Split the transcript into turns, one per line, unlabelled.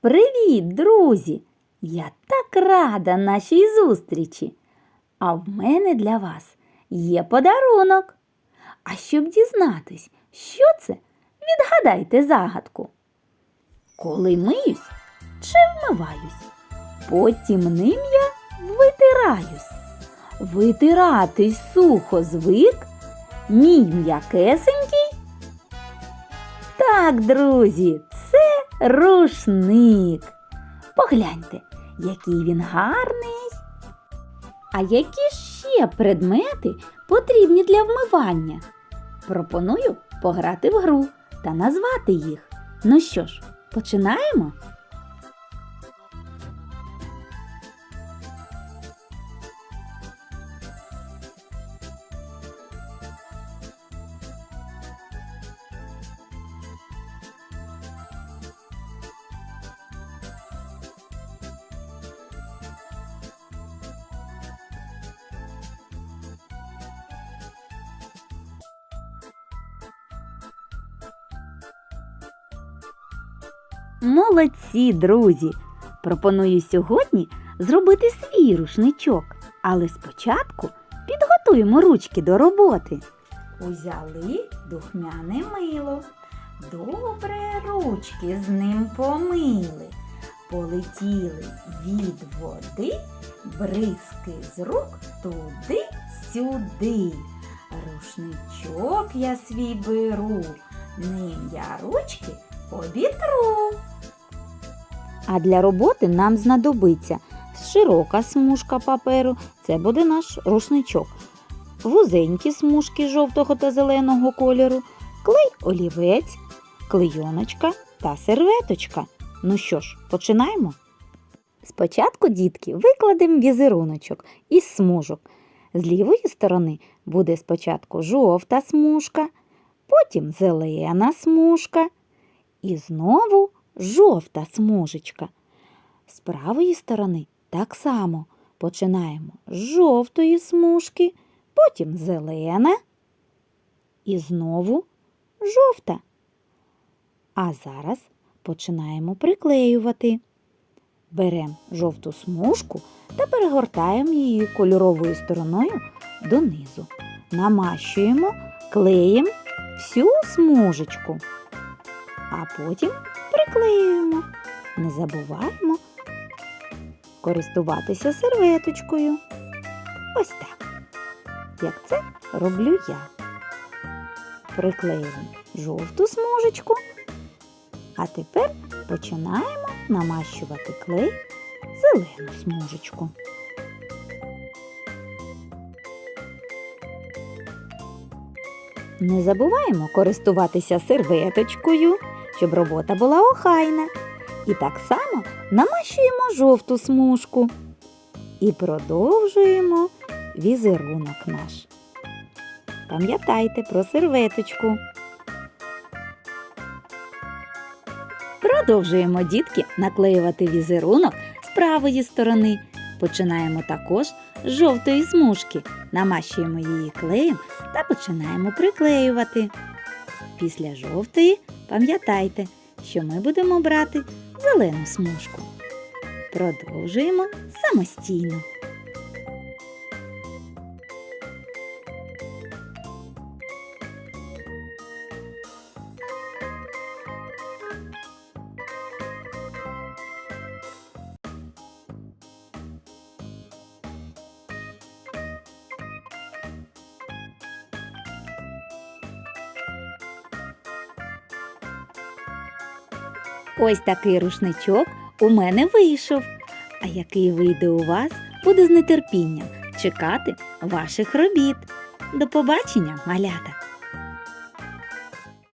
Привіт, друзі! Я так рада нашій зустрічі. А в мене для вас є подарунок. А щоб дізнатись, що це, відгадайте загадку. Коли миюсь чи вмиваюсь, потім ним я витираюсь. Витиратись сухо звик, мій м'якесенький. Так, друзі, це рушник. Погляньте, який він гарний. А які ще предмети потрібні для вмивання? Пропоную пограти в гру та назвати їх. Ну що ж, починаємо? Молодці, друзі! Пропоную сьогодні зробити свій рушничок, але спочатку підготуємо ручки до роботи. Узяли духмяне мило, добре ручки з ним помили. Полетіли від води, бризки з рук туди-сюди. Рушничок я свій беру, ним я ручки обітру. А для роботи нам знадобиться широка смужка паперу, це буде наш рушничок, вузенькі смужки жовтого та зеленого кольору, клей олівець, клейоночка та серветочка. Ну що ж, починаємо? Спочатку, дітки, викладемо візеруночок із смужок. З лівої сторони буде спочатку жовта смужка, потім зелена смужка і знову жовта смужечка. З правої сторони так само починаємо з жовтої смужки, потім зелена і знову жовта. А зараз починаємо приклеювати. Беремо жовту смужку та перегортаємо її кольоровою стороною донизу. Намащуємо клеєм всю смужечку, а потім приклеюємо. Не забуваємо користуватися серветочкою. Ось так. Як це роблю я. Приклеюємо жовту смужечку, а тепер починаємо намащувати клей зелену смужечку. Не забуваємо користуватися серветочкою, щоб робота була охайна. І так само намащуємо жовту смужку і продовжуємо візерунок наш. Пам'ятайте про серветочку. Продовжуємо дітки наклеювати візерунок з правої сторони. Починаємо також з жовтої смужки, намащуємо її клеєм та починаємо приклеювати. Після жовтої пам'ятайте, що ми будемо брати зелену смужку. Продовжуємо самостійно. Ось такий рушничок у мене вийшов. А який вийде у вас, буду з нетерпінням чекати ваших робіт. До побачення, малята!